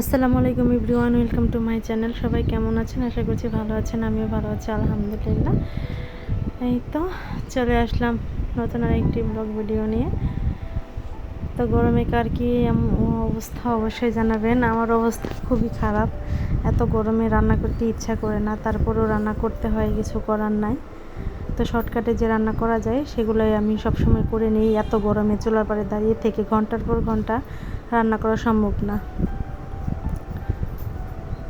আসসালামু আলাইকুম everyone, welcome to my channel. সবাই কেমন আছেন? আশা করছি ভালো আছেন, আমিও ভালো আছি, আলহামদুলিল্লাহ। এই তো চলে আসলাম নতুন আর একটি ব্লগ ভিডিও নিয়ে। তো গরমে কার কি অবস্থা অবশ্যই জানাবেন। আমার অবস্থা খুবই খারাপ। এত গরমে রান্না করতে ইচ্ছা করে না, তারপরেও রান্না করতে হয়, কিছু করার নাই। তো শর্টকাটে যে রান্না করা যায়, সেগুলোই আমি সবসময় করে নিই। এত গরমে চুলার পাড়ে দাঁড়িয়ে থেকে ঘণ্টার পর ঘণ্টা রান্না করা সম্ভব না।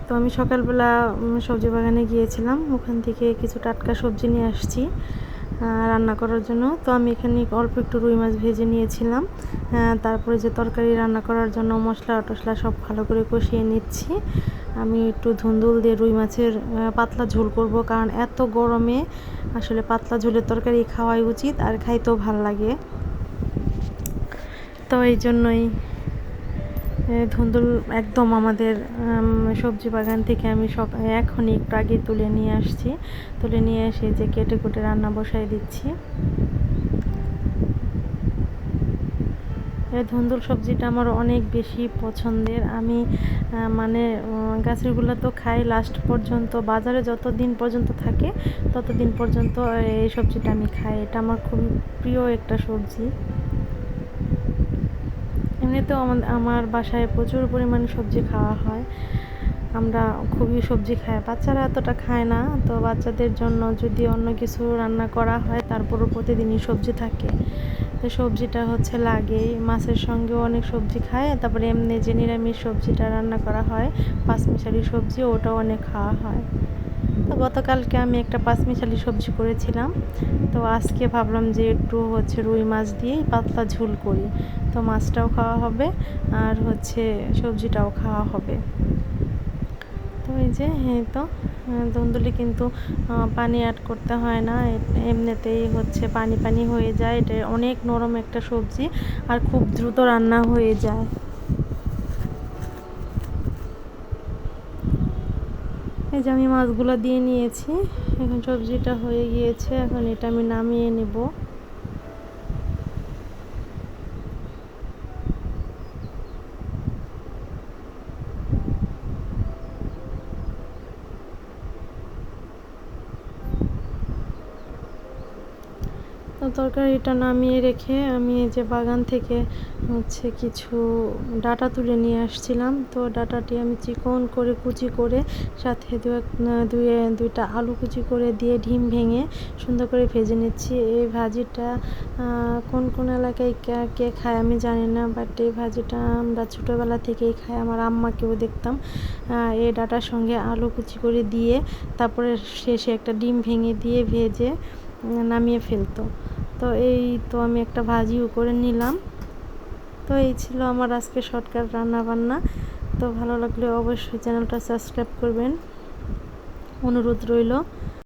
তো আমি সকালবেলা সবজি বাগানে গিয়েছিলাম। ওখান থেকে কিছু টাটকা সবজি নিয়ে আসছি রান্না করার জন্য। তো আমি এখানে অল্প একটু রুই মাছ ভেজে নিয়েছিলাম। তারপরে যে তরকারি রান্না করার জন্য মশলা টশলা সব ভালো করে কষিয়ে নিচ্ছি। আমি একটু ধুন্দুল দিয়ে রুই মাছের পাতলা ঝোল করব কারণ এত গরমে আসলে পাতলা ঝোলের তরকারি খাওয়াই উচিত আর খাইতেও ভালো লাগে। তো এই জন্যই ধুন্দুল একদম আমাদের সবজি বাগান থেকে আমি সক এখনই একটু আগে তুলে নিয়ে আসছি। তুলে নিয়ে এসে যে কেটে কুটে রান্না বসাই দিচ্ছি। এই ধুন্দুল সবজিটা আমার অনেক বেশি পছন্দের। আমি মানে গাছেরগুলো তো খাই লাস্ট পর্যন্ত, বাজারে যত দিন পর্যন্ত থাকে, ততদিন পর্যন্ত এই সবজিটা আমি খাই। এটা আমার খুব প্রিয় একটা সবজি। এমনিতেও আমার বাসায় প্রচুর পরিমাণে সবজি খাওয়া হয়। আমরা খুবই সবজি খাই। বাচ্চারা এতটা খায় না, তো বাচ্চাদের জন্য যদি অন্য কিছু রান্না করা হয়, তারপরও প্রতিদিনই সবজি থাকে। তো সবজিটা হচ্ছে লাগে। মাছের সঙ্গেও অনেক সবজি খায়, তারপরে এমনি যে নিরামিষ সবজিটা রান্না করা হয়, পাঁচমিশালি সবজি, ওটাও অনেক খাওয়া হয়। তো গতকালকে আমি একটা পাঁচমিশালি সবজি করেছিলাম। তো আজকে ভাবলাম যে একটু হচ্ছে রুই মাছ দিয়েই পাতলা ঝোল করি। তো মাছটাও খাওয়া হবে আর হচ্ছে সবজিটাও খাওয়া হবে। তো এই যে হ্যাঁ তো আহ, ধুন্দুলি কিন্তু পানি অ্যাড করতে হয় না। এমনিতেই হচ্ছে পানি পানি হয়ে যায়। এটা অনেক নরম একটা সবজি আর খুব দ্রুত রান্না হয়ে যায়। এই যে আমি মাছগুলো দিয়ে নিয়েছি। এখন সবজিটা হয়ে গিয়েছে। এখন এটা আমি নামিয়ে নেব তো তরকারিটা নামিয়ে রেখে আমি এই যে বাগান থেকে হচ্ছে কিছু ডাটা তুলে নিয়ে আসছিলাম। তো ডাটাটি আমি চিকন করে কুচি করে সাথে দু এক দুয়ে দুইটা আলু কুচি করে দিয়ে ডিম ভেঙে সুন্দর করে ভেজে নিচ্ছি। এই ভাজিটা কোন কোন এলাকায় কে- কে খায় আমি জানি না বাট এই ভাজিটা আমরা ছোটোবেলা থেকেই খাই, আমার আম্মাকেও দেখতাম। এই ডাটার সঙ্গে আলু কুচি করে দিয়ে তারপরে শেষে একটা ডিম ভেঙে দিয়ে ভেজে নামিয়ে ফেলতো। তো এই তো আমি একটা ভাজিও করে নিলাম। তো এই ছিল আমার আজকে শর্টকাট রান্না বান্না তো ভালো লাগলে অবশ্যই চ্যানেলটা সাবস্ক্রাইব করবেন। অনুরোধ রইল।